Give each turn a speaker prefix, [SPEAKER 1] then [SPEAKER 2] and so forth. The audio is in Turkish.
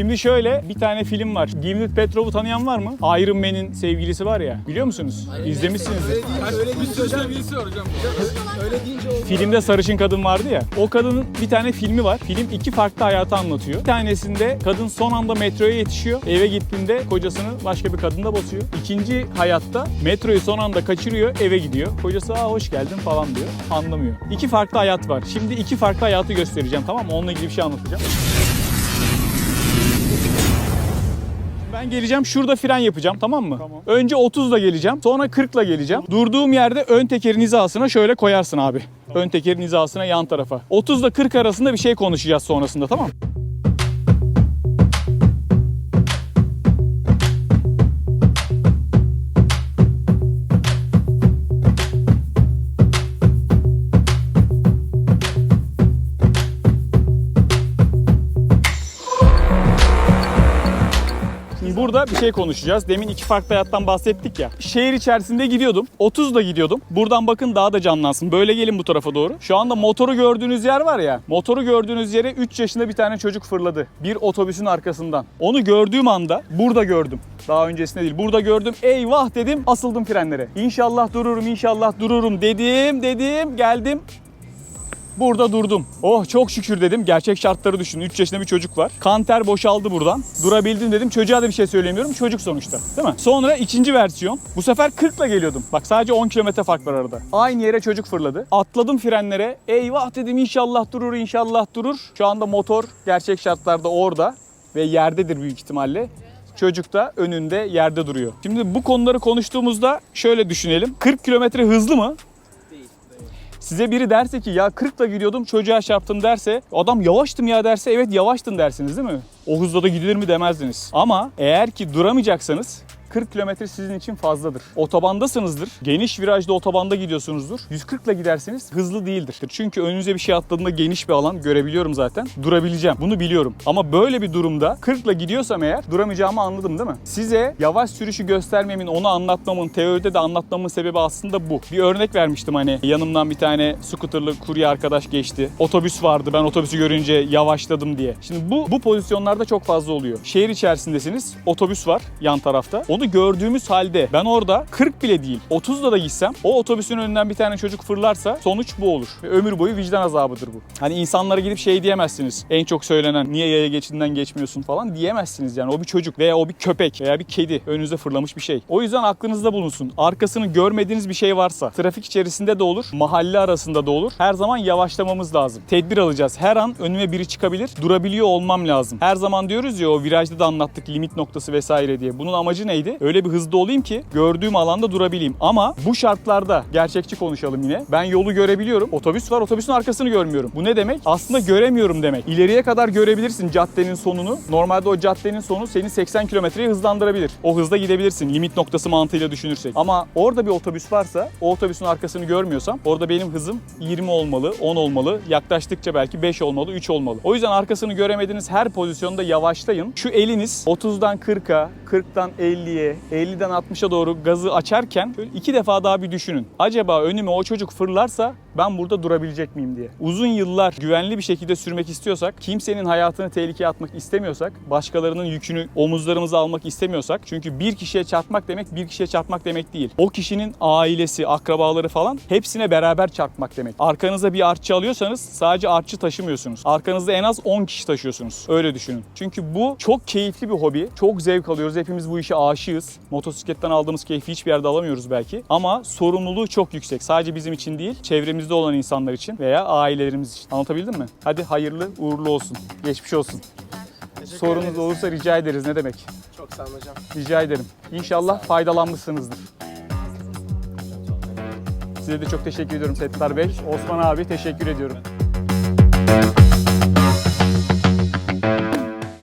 [SPEAKER 1] Şimdi şöyle bir tane film var. Gwyneth Petrov'u tanıyan var mı? Iron Man'in sevgilisi var ya. Biliyor musunuz? İzlemişsinizdir.
[SPEAKER 2] Öyle deyince hocam. hocam. Öyle deyince oldu.
[SPEAKER 1] Filmde sarışın kadın vardı ya. O kadının bir tane filmi var. Film iki farklı hayatı anlatıyor. Bir tanesinde kadın son anda metroya yetişiyor. Eve gittiğinde kocasını başka bir kadınla basıyor. İkinci hayatta metroyu son anda kaçırıyor, eve gidiyor. Kocası aa hoş geldin falan diyor. Anlamıyor. İki farklı hayat var. Şimdi iki farklı hayatı göstereceğim tamam mı? Onunla ilgili bir şey anlatacağım. Ben geleceğim şurada fren yapacağım tamam mı? Önce 30'la geleceğim sonra 40'la geleceğim. Durduğum yerde ön tekerin hizasına şöyle koyarsın abi. Ön tekerin hizasına yan tarafa. 30 ile 40 arasında bir şey konuşacağız sonrasında tamam mı? Burada bir şey konuşacağız. Demin iki farklı hayattan bahsettik ya. Şehir içerisinde gidiyordum. 30'da gidiyordum. Buradan bakın daha da canlansın. Böyle gelin bu tarafa doğru. Şu anda motoru gördüğünüz yer var ya. Motoru gördüğünüz yere 3 yaşında bir tane çocuk fırladı. Bir otobüsün arkasından. Onu gördüğüm anda burada gördüm. Daha öncesinde değil. Burada gördüm. Eyvah dedim. Asıldım frenlere. İnşallah dururum, inşallah dururum dedim, dedim. Geldim. Burada durdum. Oh çok şükür dedim. Gerçek şartları düşünün. 3 yaşında bir çocuk var. Kanter boşaldı buradan. Durabildim dedim. Çocuğa da bir şey söylemiyorum. Çocuk sonuçta. Değil mi? Sonra ikinci versiyon. Bu sefer 40 ile geliyordum. Bak sadece 10 kilometre fark var arada. Aynı yere çocuk fırladı. Atladım frenlere. Eyvah dedim inşallah durur inşallah durur. Şu anda motor gerçek şartlarda orada ve yerdedir büyük ihtimalle. Çocuk da önünde yerde duruyor. Şimdi bu konuları konuştuğumuzda şöyle düşünelim. 40 kilometre hızlı mı? Size biri derse ki ya 40'la gidiyordum çocuğa çarptım derse adam yavaştım ya derse evet yavaştın dersiniz değil mi? O hızla da gidilir mi demezdiniz. Ama eğer ki duramayacaksanız 40 kilometre sizin için fazladır. Otobandasınızdır. Geniş virajda otobanda gidiyorsunuzdur. 140 ile giderseniz hızlı değildir. Çünkü önünüze bir şey atladığında geniş bir alan görebiliyorum zaten. Durabileceğim. Bunu biliyorum. Ama böyle bir durumda 40 ile gidiyorsam eğer duramayacağımı anladım değil mi? Size yavaş sürüşü göstermemin, onu anlatmamın, teoride de anlatmamın sebebi aslında bu. Bir örnek vermiştim hani yanımdan bir tane scooterlı kurye arkadaş geçti. Otobüs vardı. Ben otobüsü görünce yavaşladım diye. Şimdi bu bu pozisyonlarda çok fazla oluyor. Şehir içerisindesiniz. Otobüs var yan tarafta. Onu gördüğümüz halde ben orada 40 bile değil 30'da da gitsem o otobüsün önünden bir tane çocuk fırlarsa sonuç bu olur. Ömür boyu vicdan azabıdır bu. Hani insanlara gidip şey diyemezsiniz. En çok söylenen niye yaya geçidinden geçmiyorsun falan diyemezsiniz yani. O bir çocuk veya o bir köpek veya bir kedi önünüze fırlamış bir şey. O yüzden aklınızda bulunsun. Arkasını görmediğiniz bir şey varsa trafik içerisinde de olur, mahalle arasında da olur. Her zaman yavaşlamamız lazım. Tedbir alacağız. Her an önüme biri çıkabilir. Durabiliyor olmam lazım. Her zaman diyoruz ya o virajda da anlattık limit noktası vesaire diye. Bunun amacı neydi? Öyle bir hızda olayım ki gördüğüm alanda durabileyim. Ama bu şartlarda gerçekçi konuşalım yine. Ben yolu görebiliyorum. Otobüs var. Otobüsün arkasını görmüyorum. Bu ne demek? Aslında göremiyorum demek. İleriye kadar görebilirsin caddenin sonunu. Normalde o caddenin sonu seni 80 kilometreye hızlandırabilir. O hızda gidebilirsin limit noktası mantığıyla düşünürsek. Ama orada bir otobüs varsa o otobüsün arkasını görmüyorsam orada benim hızım 20 olmalı, 10 olmalı. Yaklaştıkça belki 5 olmalı, 3 olmalı. O yüzden arkasını göremediğiniz her pozisyonda yavaşlayın. Şu eliniz 30'dan 40'a, 40'tan 50'ye, 50'den 60'a doğru gazı açarken şöyle iki defa daha bir düşünün. Acaba önüme o çocuk fırlarsa ben burada durabilecek miyim diye. Uzun yıllar güvenli bir şekilde sürmek istiyorsak, kimsenin hayatını tehlikeye atmak istemiyorsak, başkalarının yükünü omuzlarımıza almak istemiyorsak, çünkü bir kişiye çarpmak demek bir kişiye çarpmak demek değil. O kişinin ailesi, akrabaları falan hepsine beraber çarpmak demek. Arkanıza bir artçı alıyorsanız sadece artçı taşımıyorsunuz. Arkanızda en az 10 kişi taşıyorsunuz. Öyle düşünün. Çünkü bu çok keyifli bir hobi. Çok zevk alıyoruz. Hepimiz bu işe aşığız. Motosikletten aldığımız keyfi hiçbir yerde alamıyoruz belki. Ama sorumluluğu çok yüksek. Sadece bizim için değil, çevremizde olan insanlar için veya ailelerimiz için. Anlatabildim mi? Hadi hayırlı, uğurlu olsun. Geçmiş olsun. Sorunuz olursa rica ederiz. Ne demek?
[SPEAKER 2] Çok sağ olun hocam.
[SPEAKER 1] Rica ederim. İnşallah faydalanmışsınızdır. Size de çok teşekkür ediyorum Settar Bey. Osman abi teşekkür ediyorum.